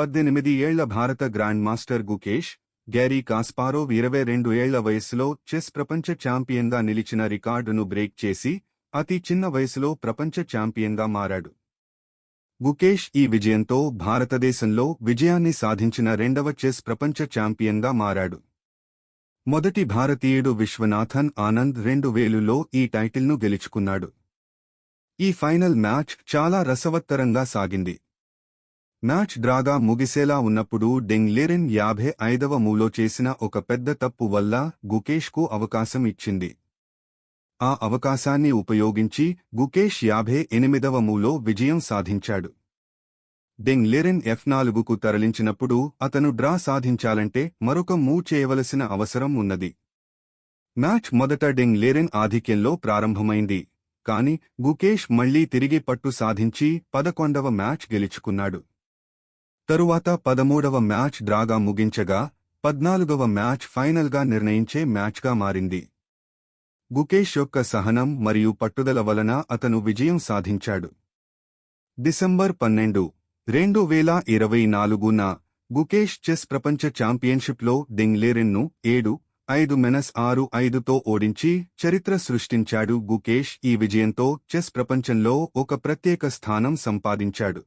పద్దెనిమిది ఏళ్ళ భారత grand master Gukesh Garry Kasparov ఇరవై రెండు ఏళ్ళ వయసులో చెస్ ప్రపంచ ఛాంపియన్గా నిలిచిన రికార్డును బ్రేక్ చేసి అతి చిన్న వయసులో ప్రపంచ ఛాంపియన్గా మారాడు. గుకేష్ ఈ విజయంతో భారతదేశంలో విజయాన్ని సాధించిన రెండవ చెస్ ప్రపంచ ఛాంపియన్గా మారాడు. మొదటి భారతీయుడు విశ్వనాథన్ ఆనంద్ రెండు వేలులో ఈ టైటిల్ను గెలుచుకున్నాడు. ఈ ఫైనల్ మ్యాచ్ చాలా రసవత్తరంగా సాగింది. మ్యాచ్ డ్రాగా ముగిసేలా ఉన్నప్పుడు డెంగ్లిరిన్ యాభై ఐదవ మూలో చేసిన ఒక పెద్ద తప్పు వల్ల గుకేష్కు అవకాశం ఇచ్చింది. ఆ అవకాశాన్ని ఉపయోగించి గుకేష్ యాభై ఎనిమిదవ మూలో విజయం సాధించాడు. డెంగ్లెరెన్ ఎఫ్ నాలుగుకు తరలించినప్పుడు అతను డ్రా సాధించాలంటే మరొక మూవ్ చేయవలసిన అవసరం ఉన్నది. మ్యాచ్ మొదట డెంగ్లెరెన్ ఆధిక్యంలో ప్రారంభమైంది కాని గుకేష్ మళ్ళీ తిరిగి పట్టు సాధించి పదకొండవ మ్యాచ్ గెలుచుకున్నాడు. తరువాత పదమూడవ మ్యాచ్ డ్రాగా ముగించగా పద్నాలుగవ మ్యాచ్ ఫైనల్గా నిర్ణయించే మ్యాచ్గా మారింది. గుకేష్ యొక్క సహనం మరియు పట్టుదల వలన అతను విజయం సాధించాడు. డిసెంబర్ పన్నెండు రెండు వేల ఇరవై నాలుగున గుకేష్ చెస్ ప్రపంచ ఛాంపియన్షిప్లో డింగ్లేరెన్ను ఏడు ఐదు మెనస్ ఆరు ఐదుతో ఓడించి చరిత్ర సృష్టించాడు గుకేష్. ఈ విజయంతో చెస్ ప్రపంచంలో ఒక ప్రత్యేక స్థానం సంపాదించాడు.